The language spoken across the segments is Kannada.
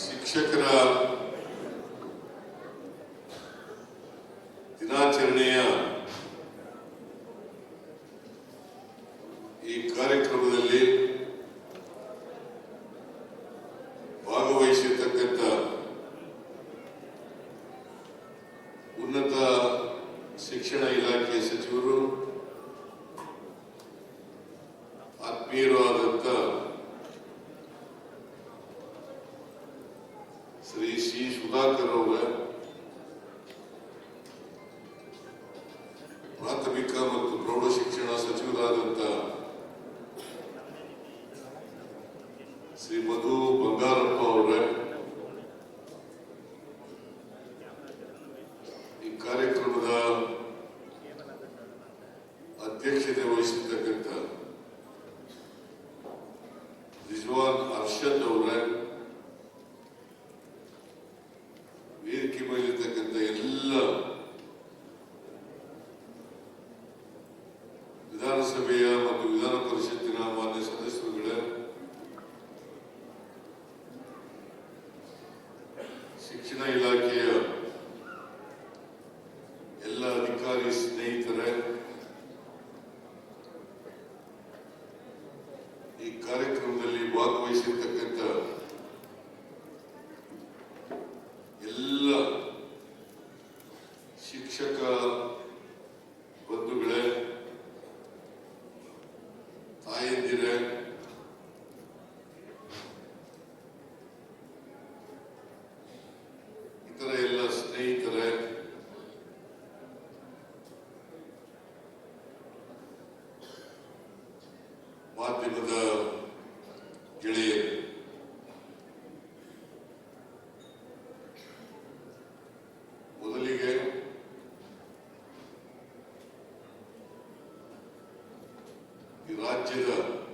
ಶಿಕ್ಷಕರ ದಿನಾಚರಣೆಯ ಈ ಕಾರ್ಯಕ್ರಮದಲ್ಲಿ ಭಾಗವಹಿಸಿರ್ತಕ್ಕಂಥ ಉನ್ನತ ಶಿಕ್ಷಣ ಇಲಾಖೆಯ ಸಚಿವರು ಆತ್ಮೀಯರಾದಂಥ ಅಧ್ಯಕ್ಷತೆ ವಹಿಸಿರ್ತಕ್ಕಂಥ ರಿಜ್ವಾನ್ ಅರ್ಷದ್ ಅವರ 这个。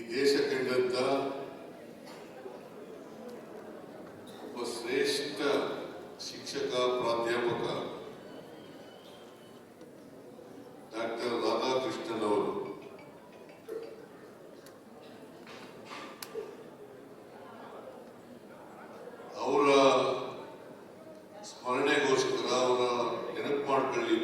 ಈ ದೇಶ ಕಂಡಂತ ಒಬ್ಬ ಶ್ರೇಷ್ಠ ಶಿಕ್ಷಕ ಪ್ರಾಧ್ಯಾಪಕ ಡಾಕ್ಟರ್ ರಾಧಾಕೃಷ್ಣನ್ ಅವರು ಅವರ ಸ್ಮರಣೆಗೋಸ್ಕರ ಅವರ ನೆನಪು ಮಾಡಿಕೊಳ್ಳಿ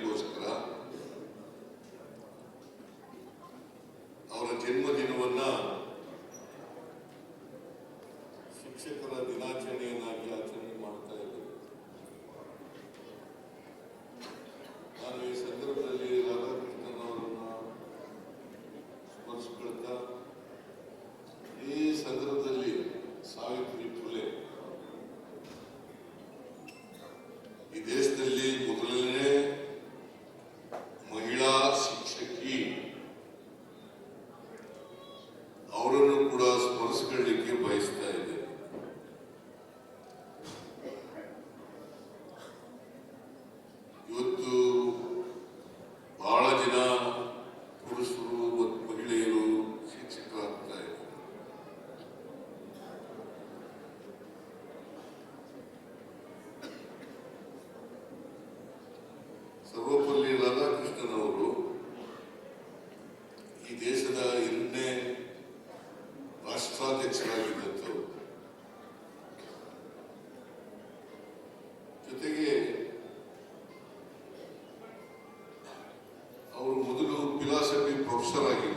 ಮುಕ್ತರಾಗಿ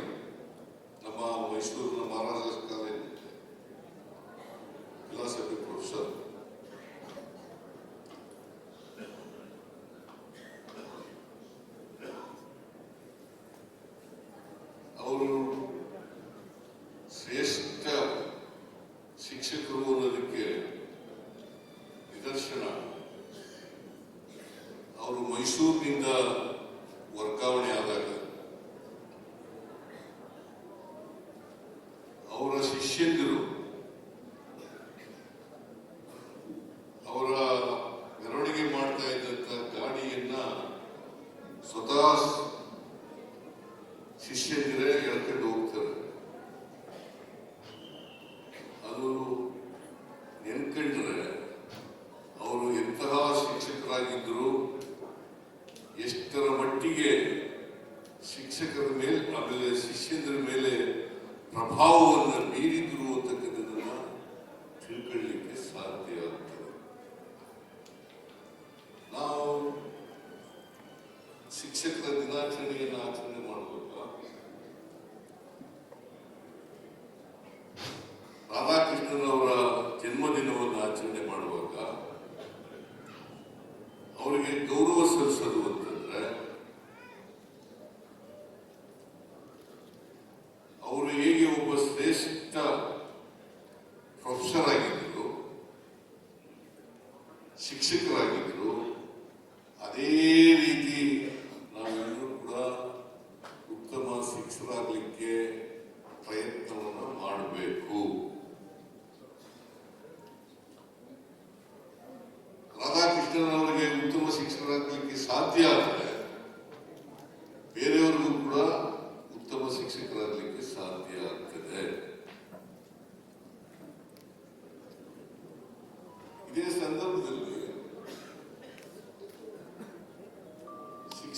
ನಮ್ಮ ಮೈಸೂರಿನ ಮಹಾರಾಜರ ಕಾಲೇಜ್ ಫಿಲಾಸಫಿ ಪ್ರೊಫೆಸರ್. ಅವರು ಶ್ರೇಷ್ಠ ಶಿಕ್ಷಕರು ಅನ್ನೋದಕ್ಕೆ ನಿದರ್ಶನ. ಅವರು ಮೈಸೂರಿನಿಂದ ವರ್ಗಾವಣೆ ಆದಾಗ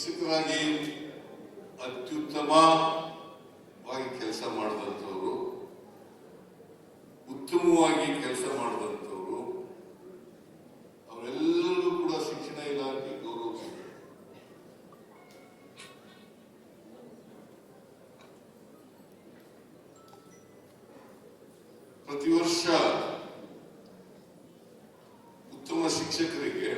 ನಿಶ್ಚಿತವಾಗಿ ಅತ್ಯುತ್ತಮವಾಗಿ ಕೆಲಸ ಮಾಡಿದಂಥವ್ರು, ಉತ್ತಮವಾಗಿ ಕೆಲಸ ಮಾಡಿದಂಥವ್ರು ಅವರೆಲ್ಲರಿಗೂ ಕೂಡ ಶಿಕ್ಷಣ ಇಲಾಖೆ ಗೌರವಿಸಿದೆ ಪ್ರತಿ ವರ್ಷ ಉತ್ತಮ ಶಿಕ್ಷಕರಿಗೆ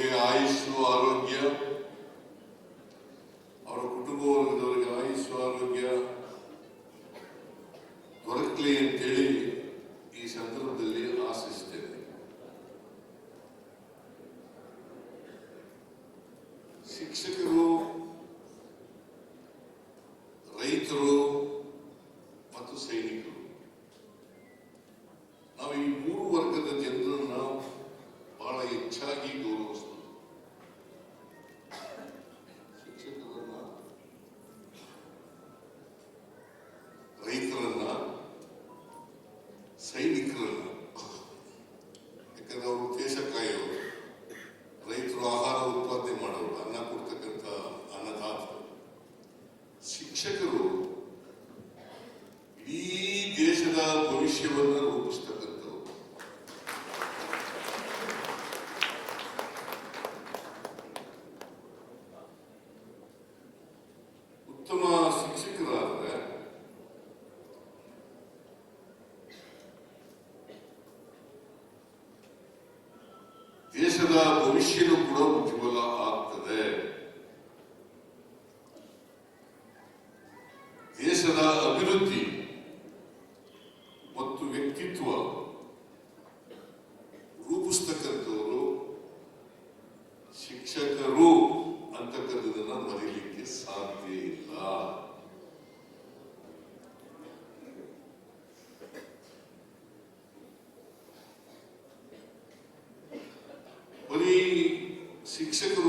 ಅವರಿಗೆ ಆಯುಸ್ಸು, ಆರೋಗ್ಯ? ಅವರ ಕುಟುಂಬ ವರ್ಗದವರಿಗೆ ಆಯುಷು ಆರೋಗ್ಯ? ದೊರಕಲಿ ಅಂತೇಳಿ ಈ ಸಂದರ್ಭದಲ್ಲಿ ಆಶಿಸ್ತೇನೆ. ಶಿಕ್ಷಕರು, ರೈತರು ಮತ್ತು ಸೈನಿಕರು. ಭವಿಷ್ಯವನ್ನು ರೂಪಿಸ್ತಕ್ಕಂಥವು ಉತ್ತಮ ಶಿಕ್ಷಕರಾದರೆ ದೇಶದ ಭವಿಷ್ಯನೂ ಕೂಡ ಉಜ್ವಲ ಆಗ πολύ ಶಿಕ್ಷಕರು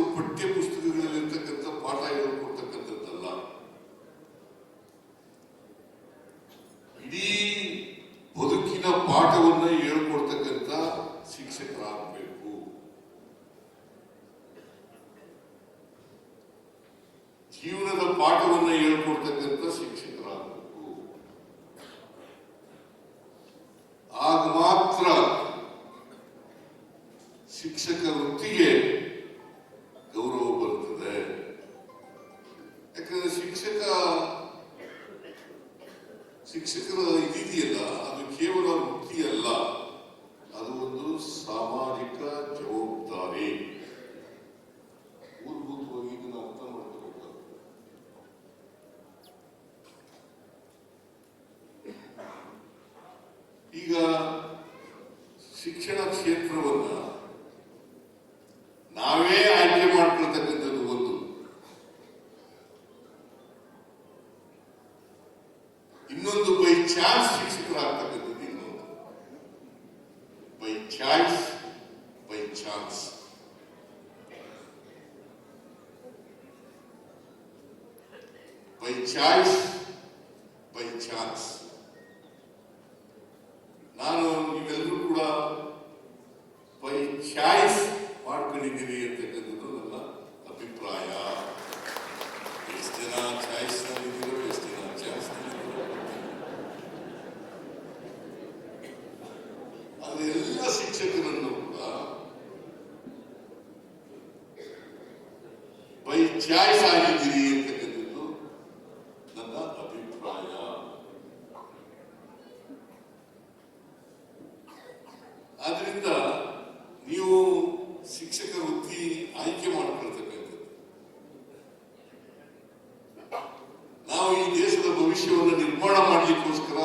ಕ್ಷೇತ್ರವನ್ನು ನಾವೇ ಆಯ್ಕೆ ಮಾಡ್ಕೊಳ್ತಕ್ಕಂಥದ್ದು ಒಂದು. ಇನ್ನೊಂದು ಬೈ ಚಾನ್ಸ್ ಶಿಕ್ಷಕರಾಗ್ತಕ್ಕಂಥದ್ದು ಇನ್ನೊಂದು. By choice by chance by choice by chance ಶಿಕ್ಷಕನನ್ನು ಕೂಡ ಬೈ ಚಾಯ್ಸ್ ಆಗಿದ್ದೀರಿ ಅಂತಕ್ಕಂಥದ್ದು ನನ್ನ ಅಭಿಪ್ರಾಯ. ಆದ್ರಿಂದ ನೀವು ಶಿಕ್ಷಕ ವೃತ್ತಿ ಆಯ್ಕೆ ಮಾಡ್ಕೊಳ್ತಕ್ಕಂಥದ್ದು. ನಾವು ಈ ದೇಶದ ಭವಿಷ್ಯವನ್ನು ನಿರ್ಮಾಣ ಮಾಡಲಿಕ್ಕೋಸ್ಕರ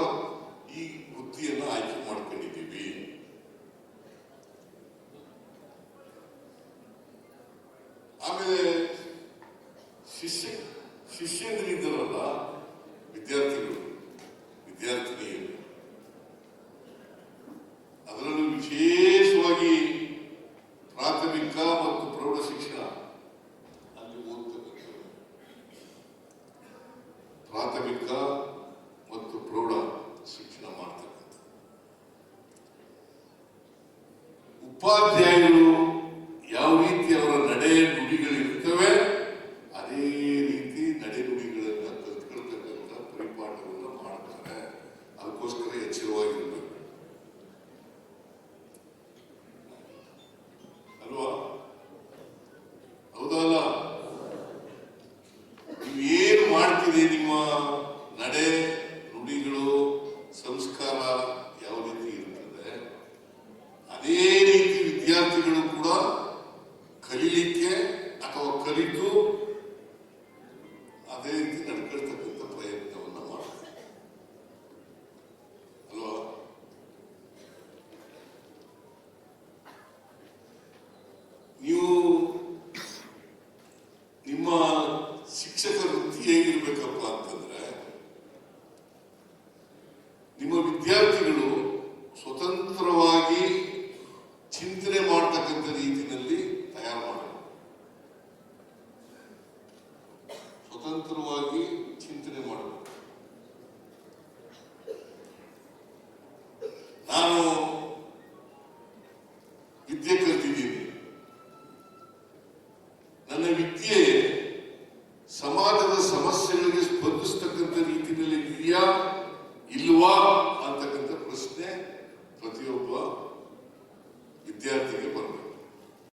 ಸ್ವತಂತ್ರವಾಗಿ ಚಿಂತನೆ